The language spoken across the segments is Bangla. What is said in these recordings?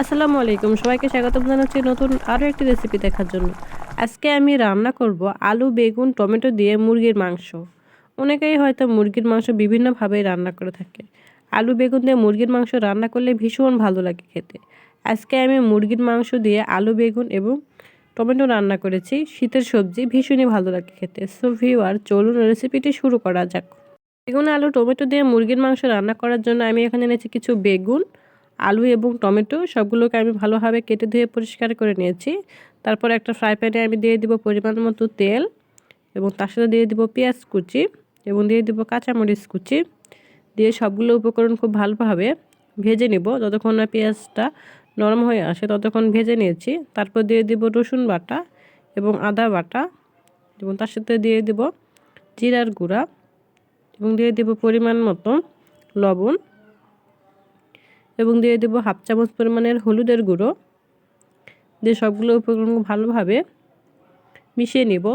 আসসালামু আলাইকুম। সবাইকে স্বাগতম জানাচ্ছি নতুন আরও একটি রেসিপি দেখার জন্য। আজকে আমি রান্না করব আলু, বেগুন, টমেটো দিয়ে মুরগির মাংস। অনেকেই হয়তো মুরগির মাংস বিভিন্নভাবে রান্না করে থাকে। আলু, বেগুন দিয়ে মুরগির মাংস রান্না করলে ভীষণ ভালো লাগে খেতে। আজকে আমি মুরগির মাংস দিয়ে আলু, বেগুন এবং টমেটো রান্না করেছি। শীতের সবজি ভীষণই ভালো লাগে খেতে। সো ভিওয়ার চলুন রেসিপিটি শুরু করা যাক। বেগুন, আলু, টমেটো দিয়ে মুরগির মাংস রান্না করার জন্য আমি এখানে এনেছি কিছু বেগুন আলু এবং টমেটো সবগুলোকে আমি ভালোভাবে কেটে ধুয়ে পরিষ্কার করে নিয়েছি। তারপর একটা ফ্রাই প্যানে আমি দিয়ে দিব পরিমাণ মতো তেল এবং তার সাথে দিয়ে দিব পেঁয়াজ কুচি এবং দিয়ে দিব কাঁচামরিচ কুচি। দিয়ে সবগুলো উপকরণ খুব ভালোভাবে ভেজে নিব। যতক্ষণ না পেঁয়াজটা নরম হয়ে আসে ততক্ষণ ভেজে নিয়েছি। তারপর দিয়ে দিব রসুন বাটা এবং আদা বাটা এবং তার সাথে দিয়ে দিব জিরার গুঁড়া এবং দিয়ে দিব পরিমাণ মতো লবণ। এবং দিয়ে দেবো হাফ চামচ পরিমাণের হলুদের গুঁড়ো। দিয়ে সবগুলো উপকরণ ভালোভাবে মিশিয়ে নিব।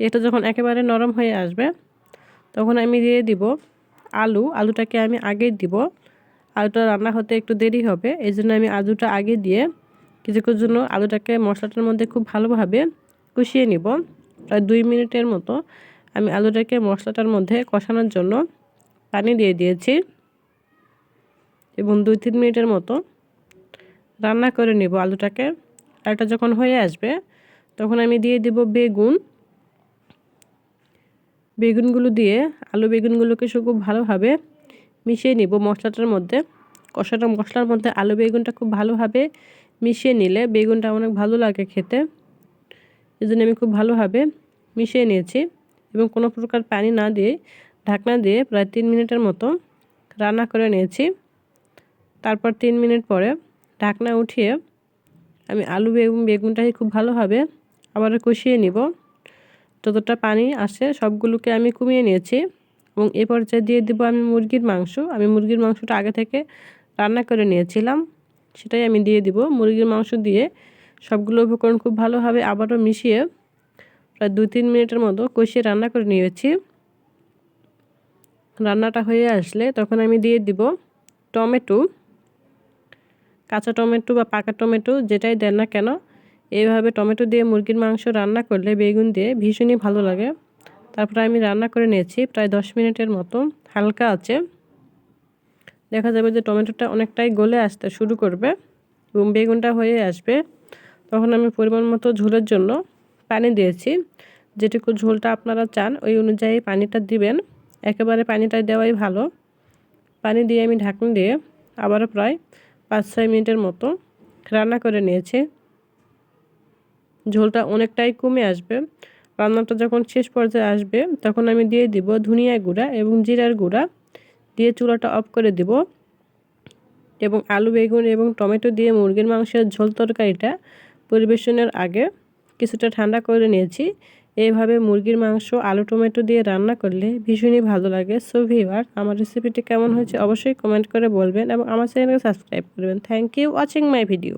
এটা যখন একেবারে নরম হয়ে আসবে, তখন আমি দিয়ে দিব আলু। আলুটাকে আমি আগে দিব। আলুটা রান্না হতে একটু দেরি হবে, এই জন্য আমি আলুটা আগে দিয়ে কিছুক্ষণ জন্য আলুটাকে মশলাটার মধ্যে খুব ভালোভাবে কষিয়ে নিব। প্রায় দুই মিনিটের মতো আমি আলুটাকে মশলাটার মধ্যে কষানোর জন্য পানি দিয়ে দিয়েছি। এবং দুই তিন মিনিটের মতো রান্না করে নেব আলুটাকে। আলুটা যখন হয়ে আসবে, তখন আমি দিয়ে দেব বেগুন। বেগুনগুলো দিয়ে আলু বেগুনগুলোকে খুব ভালোভাবে মিশিয়ে নিব মশলাটার মধ্যে। কষাটা মশলার মধ্যে আলু বেগুনটা খুব ভালোভাবে মিশিয়ে নিলে বেগুনটা অনেক ভালো লাগে খেতে। এই জন্য আমি খুব ভালোভাবে মিশিয়ে নিয়েছি এবং কোনো প্রকার পানি না দিয়ে, ঢাকনা দিয়ে প্রায় তিন মিনিটের মতো রান্না করে নিয়েছি। তারপর তিন মিনিট পরে ঢাকনা উঠিয়ে আমি আলু বেগুন বেগুনটাকে খুব ভালোভাবে আবার কষিয়ে নিব। যতটা পানি আসে সবগুলোকে আমি কমিয়ে নিয়েছি এবং এ পর্যায়ে দিয়ে দিব আমি মুরগির মাংস। আমি মুরগির মাংসটা আগে থেকে রান্না করে নিয়েছিলাম, সেটাই আমি দিয়ে দিব। মুরগির মাংস দিয়ে সবগুলো উপকরণ খুব ভালোভাবে আবারও মিশিয়ে প্রায় দু তিন মিনিটের মতো কষিয়ে রান্না করে নিয়েছি। রান্নাটা হয়ে আসলে তখন আমি দিয়ে দিব টমেটো। কাঁচা টমেটো বা পাকা টমেটো যেটাই দেন না কেন, এইভাবে টমেটো দিয়ে মুরগির মাংস রান্না করলে বেগুন দিয়ে ভীষণই ভালো লাগে। তারপরে আমি রান্না করে নিয়েছি প্রায় দশ মিনিটের মতো, হালকা আছে। দেখা যাবে যে টমেটোটা অনেকটাই গলে আসতে শুরু করবে এবং বেগুনটা হয়ে আসবে। তখন আমি পরিমাণ মতো ঝোলের জন্য পানি দিয়েছি। যেটুকু ঝোলটা আপনারা চান, ওই অনুযায়ী পানিটা দিবেন। একেবারে পানিটা দেওয়াই ভালো। পানি দিয়ে আমি ঢাকন দিয়ে আবারও প্রায় পাঁচ ছয় মিনিটের মতো রান্না করে নিয়েছি। ঝোলটা অনেকটাই কমে আসবে। রান্নাটা যখন শেষ পর্যায়ে আসবে, তখন আমি দিয়ে দিব ধনিয়া গুঁড়া এবং জিরার গুঁড়া। দিয়ে চুলাটা অফ করে দিব এবং আলু, বেগুন এবং টমেটো দিয়ে মুরগির মাংসের ঝোল তরকারিটা পরিবেশনের আগে কিছুটা ঠান্ডা করে নিয়েছি। এইভাবে মুরগির মাংস, আলু, টমেটো দিয়ে রান্না করলে ভীষণই ভালো লাগে। সো ভিভার আমার রেসিপিটি কেমন হয়েছে অবশ্যই কমেন্ট করে বলবেন এবং আমার চ্যানেলকে সাবস্ক্রাইব করবেন। Thank you watching my video